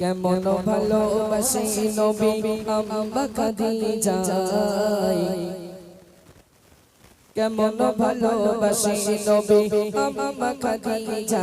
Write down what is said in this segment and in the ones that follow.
কেমন ভালোবাসি নবী আম্মা খাদিজা কেমন ভালোবাসি নবী আম্মা খাদিজা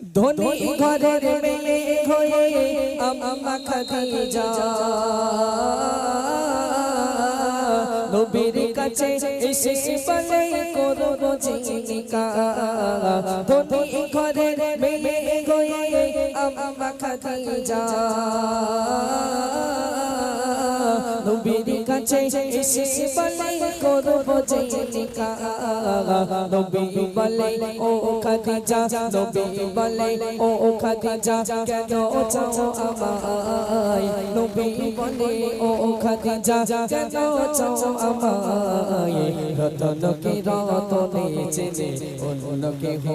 ধনী ঘরের মেয়ে হয়ে আম্মা খাদিজা। নবীর কাছে এসে বলে করব জিনিকা ধনী ঘরের মেয়ে হয়ে আম্মা খাদিজা। কাছে এসে বলে করব জিনিকা নবী বলে, ও খাদিজা। নবী বলে, ও খাদিজা, কেন চাও আমায়? নবী বলে, ও খাদিজা, কেন চাও আমায়? রতন রতনে চেনে অন্য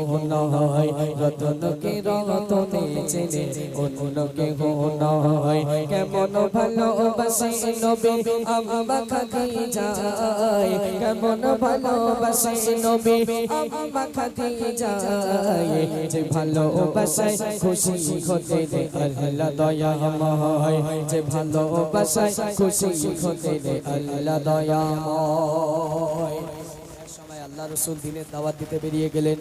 হো নয় রতন রতনে চেনে অন্য হো নয় কেমন ভালোবাসে নবী আম্মা খাদিজা কেমন খুশি হতে দে আল্লাহ দয়াময় যে ভালোবাসায় খুশি হতে দে আল্লাহ দয়াময় এক সময় আল্লাহ রসুল দিনের দাওয়াত দিতে বেরিয়ে গেলেন।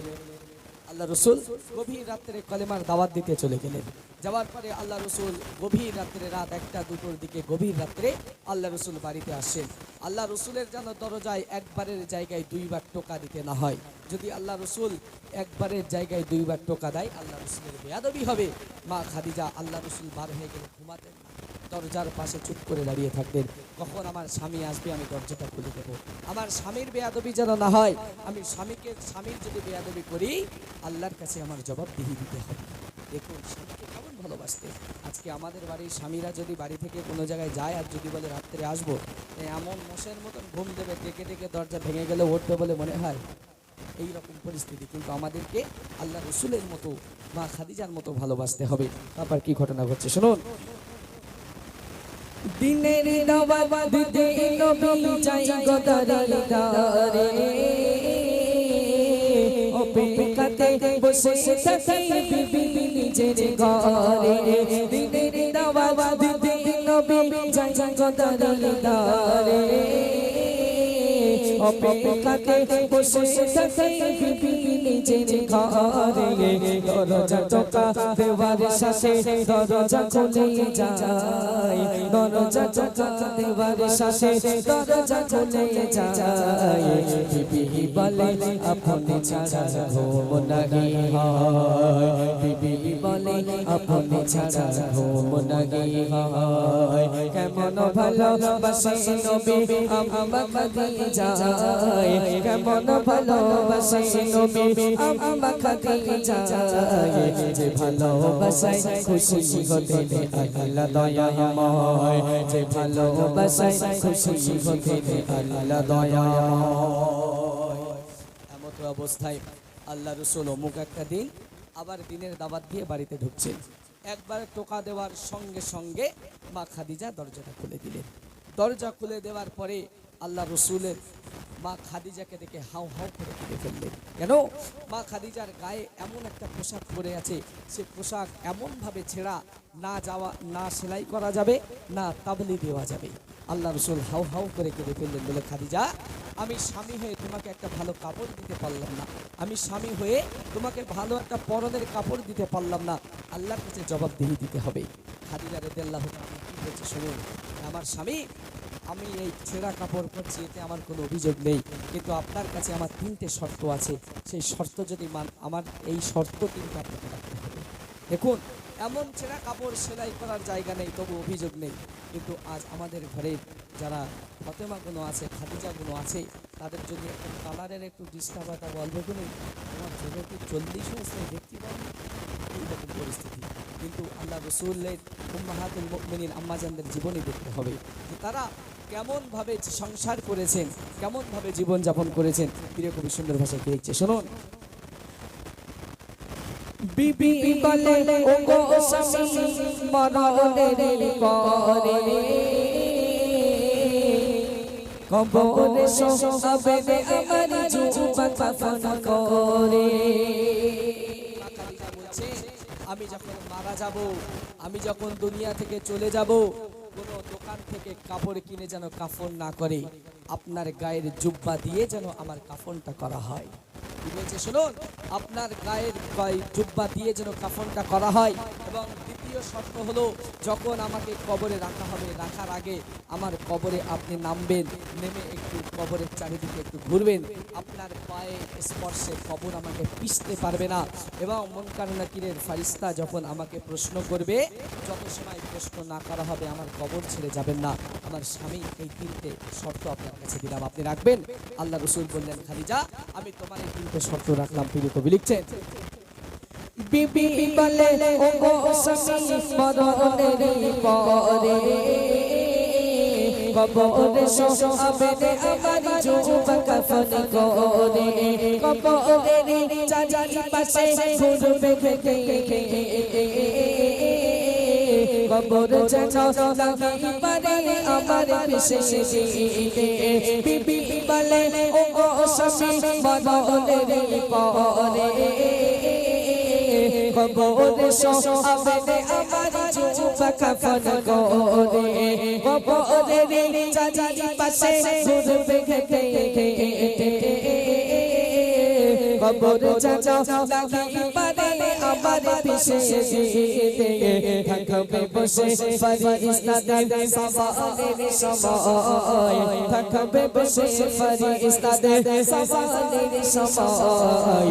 আল্লাহ রসুল গভীর রাত্রে কলেমার দাওয়াত দিতে চলে গেলেন। যাওয়ার পরে আল্লাহ রসুল গভীর রাত্রে রাত একটা দুটোর দিকে গভীর রাত্রে আল্লাহ রসুল বাড়িতে আসেন। আল্লাহ রসুলের যেন দরজায় একবারের জায়গায় দুইবার টোকা দিতে না হয়। যদি আল্লাহ রসুল একবারের জায়গায় দুইবার টোকা দেয়, আল্লাহ রসুলের বেয়াদবি হবে। মা খাদিজা, আল্লাহ রসুল বার হয়ে গেলে ঘুমাতেন না। দরজার পাশে চুপ করে দাঁড়িয়ে থাকতেন কখন আমার স্বামী আসবে আমি দরজাটা খুলে দেব। আমার স্বামীর বেয়াদবি যেন না হয়, আমি স্বামীকে, স্বামীর যদি বেয়াদবি করি, আল্লাহর কাছে আমার জবাব জবাবদিহি দিতে হবে। দেখুন, স্বামীকে কেমন ভালোবাসতে। আজকে আমাদের বাড়ির স্বামীরা যদি বাড়ি থেকে কোনো জায়গায় যায় আর যদি বলে রাত্রে আসব এমন মশের মতন ঘুম দেবে, ডেকে ডেকে দরজা ভেঙে গেলে উঠবে বলে মনে হয়। এই রকম পরিস্থিতি কিন্তু আমাদেরকে আল্লাহ রসুলের মতো মা খাদিজার মতো ভালোবাসতে হবে। তারপর কি ঘটনা ঘটছে? শুনুন। দিনের নবাব দিতে নবী চাই গদারি দারে অপেক্ষাতে বসে থাকে বিবি নিজের ঘরে। দিনের নবাব দিতে নবী চাই গদারি দারে অপেক্ষাতে বসে থাকে বিবি নিজের ঘরে। দরজা টোকা দেওয়ার শাসে দরজা খুলে যায়। দরজা টোকা দেওয়ার শাসে দরজা খুলে যায়। বিবি বলে আপনি ছাড়া ঘুম নাহি হয়। বিবি আপনি ছাড়া ঘুম নাহি হয়। কেমন ভালোবাসে নবী? আমার খাদিজা। কেমন ভালোবাসে নবী? আমার খাদিজা। যে ভালোবাসায় খুশি হতে আল্লাহ দয়াময়। যে ভালোবাসায় খুশি হতে আল্লাহ দয়াময়। অবস্থায় আল্লাহ রসুল অমুক একটা দিন আবার দিনের দাবাত দিয়ে বাড়িতে ঢুকছেন একবার টোকা দেওয়ার সঙ্গে সঙ্গে মা খাদিজা দরজাটা খুলে দিলেন। দরজা খুলে দেওয়ার পরে আল্লাহ রসুলের মা খাদিজাকে দেখে হাউ হাউ করে কেঁদে ফেললেন। কেন? মা খাদিজার গায়ে এমন একটা পোশাক পরে আছে, সে পোশাক এমনভাবে ছেঁড়া, না যাওয়া, না সেলাই করা যাবে, না তাবলি দেওয়া যাবে। আল্লাহ রসুল হাউ হাউ করে কেঁদে ফেললেন বলে খাদিজা আমি স্বামী হয়ে তোমাকে একটা ভালো কাপড় দিতে পারলাম না। আমি স্বামী হয়ে তোমাকে ভালো একটা পরনের কাপড় দিতে পারলাম না। আল্লাহর কাছে জবাবদিহি দিতে হবে। খাদিজা রেদে আল্লাহ কি বলছে শুনুন। আমার স্বামী, আমি এই ছেঁড়া কাপড় পরছি, এতে আমার কোনো অভিযোগ নেই। কিন্তু আপনার কাছে আমার তিনটে শর্ত আছে। সেই শর্ত যদি মান, আমার এই শর্ত কিন্তু আপনাকে রাখতে হবে। দেখুন, এমন ছেঁড়া কাপড় সেলাই করার জায়গা নেই, তবু অভিযোগ নেই। কিন্তু আজ আমাদের ঘরে যারা ফতেমাগুলো আছে খাদিজাগুলো আছে, তাদের যদি একটু কালারের একটু ডিস্টার্ব হয় তা বলবে কোনো আমার জগতে চল্লিশ হয়েছে দেখতে পাবো। এইরকম পরিস্থিতি। কিন্তু আল্লাহ রসুল্লের উম্মাহাতুল মুমিনিন আম্মাজানদের জীবনে দেখতে হবে তারা কেমনভাবে সংসার করেছেন, কেমনভাবে জীবনযাপন করেছেন। প্রিয় কবি, সুন্দর ভাষায় লিখছে? শুনুন। বিবি বলে ও গো স্বামী মরণের পরে। কবরে সবে আমার জুবা কাফন করে। আমি যখন মারা যাব আমি যখন দুনিয়া থেকে চলে যাব কোনো দোকান থেকে কাপড় কিনে যেন কাফন না করে আপনার গায়ের জুব্বা দিয়ে যেন আমার কাফনটা করা হয়। কি বলছে শুনুন। আপনার গায়ের গায়ে জুব্বা দিয়ে যেন কাফনটা করা হয়। এবং দ্বিতীয় শর্ত হলো, যখন আমাকে কবরে রাখা হবে, রাখার আগে আমার কবরে আপনি নামবেন, নেমে একটু কবরের চারিদিকে একটু ঘুরবেন। আপনার পায়ে স্পর্শে কবর আমাকে পিষতে পারবে না। এবং মন কারণাকিরের ফারিস্তা যখন আমাকে প্রশ্ন করবে, যত সময় প্রশ্ন না করা হবে, আমার কবর ছেড়ে যাবেন না। আমার স্বামী এই তিনটে শর্ত আপনার কাছে দিলাম। আপনি রাখবেন? আল্লাহ রসুল বললেন খালিজা আমি তোমার এই তিনটে শর্ত রাখলাম প্রিয় কবি লিখছেন বিবি কবর যেন লাগি পারে আমার পিছে বিবি বলে ও গো স্বামী মরণের পরে কবরে শোবে আমার জুবা কাফন করে কবরে চারি পাশে ঘুরবে খেতে কবর চাচা লাগি পারে আমার পিছে থাকবে বসে ফারিস্তাদের সবালের সময় থাকবে বসে ফারিস্তাদের সবালের সময়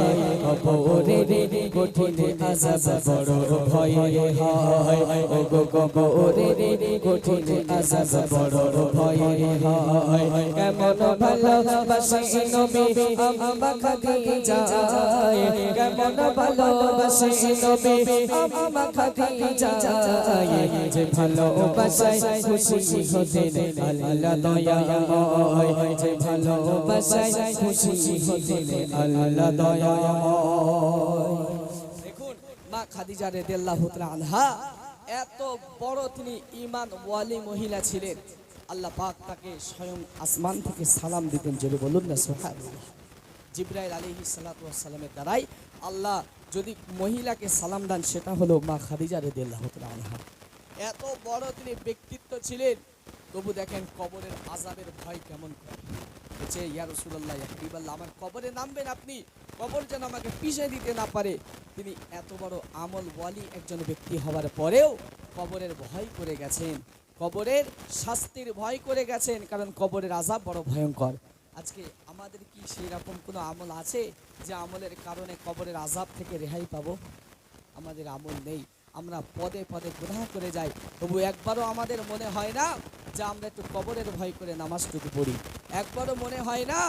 কবরের কঠিন আজাব বড় ভয় হয়। ও গো কবরের কঠিন আজাব বড় ভয় হয়। কেমন ভালোবাসে নবী আমা খাদিজা কেমন ভালোবাসে নবী আমা খাদিজা যে ভালোবাসায় খুশি হতেন আল্লাহ দয়াময় যে খুশি আল্লাহ দয়াময় খাদিজা রাদিয়াল্লাহু তাআলা আনহা, এত বড় তিনি ঈমান ওয়ালি মহিলা ছিলেন। আল্লাহ পাক তাকে স্বয়ং আসমান থেকে সালাম দিতেন যদি বলুন না, সুবহানাল্লাহ। জিব্রাইল আলাইহিস সালাতু ওয়াস সালামের দ্বারাই আল্লাহ যদি মহিলাকে সালাম দেন, সেটা হলো মা খাদিজা রাদিয়াল্লাহু তাআলা আনহা। এত বড় তিনি ব্যক্তিত্ব ছিলেন, তবু দেখেন কবরের আজাবের ভয় কেমন করে। বলছে, ইয়া রসুল্লাহ আমার কবরে নামবেন আপনি? কবর যেন আমাকে পিষে দিতে না পারে। তিনি এত বড় আমল ওয়ালি একজন ব্যক্তি হওয়ার পরেও কবরের ভয় করে গেছেন। কবরের শাস্তির ভয় করে গেছেন, কারণ কবরের আজাব বড় ভয়ঙ্কর। আজকে আমাদের কি সেই রকম কোনো আমল আছে যে আমলের কারণে কবরের আজাব থেকে রেহাই পাবো? আমাদের আমল নেই। আমরা পদে পদে গুনাহ করে যাই। তবু একবারও আমাদের মনে হয় না যে আমরা একটু কবরের ভয় করে নামাজটুকু পড়ি। একবারও মনে হয় না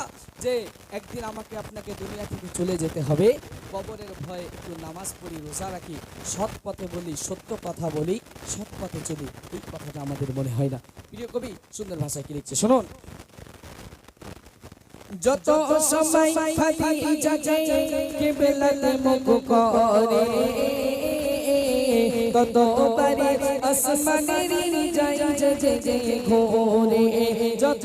যে একদিন আমাকে আপনাকে দুনিয়া থেকে চলে যেতে হবে। কবরের ভয়ে একটু নামাজ পড়ি, রোজা রাখি, সৎ পথে বলি, সত্য কথা বলি, সৎ পথে চলি, এই কথাটা আমাদের মনে হয় না। প্রিয় কবি, সুন্দর ভাষায় কি লিখছে? শুনুন। যত সময় যাই যে যে ঘোরে যত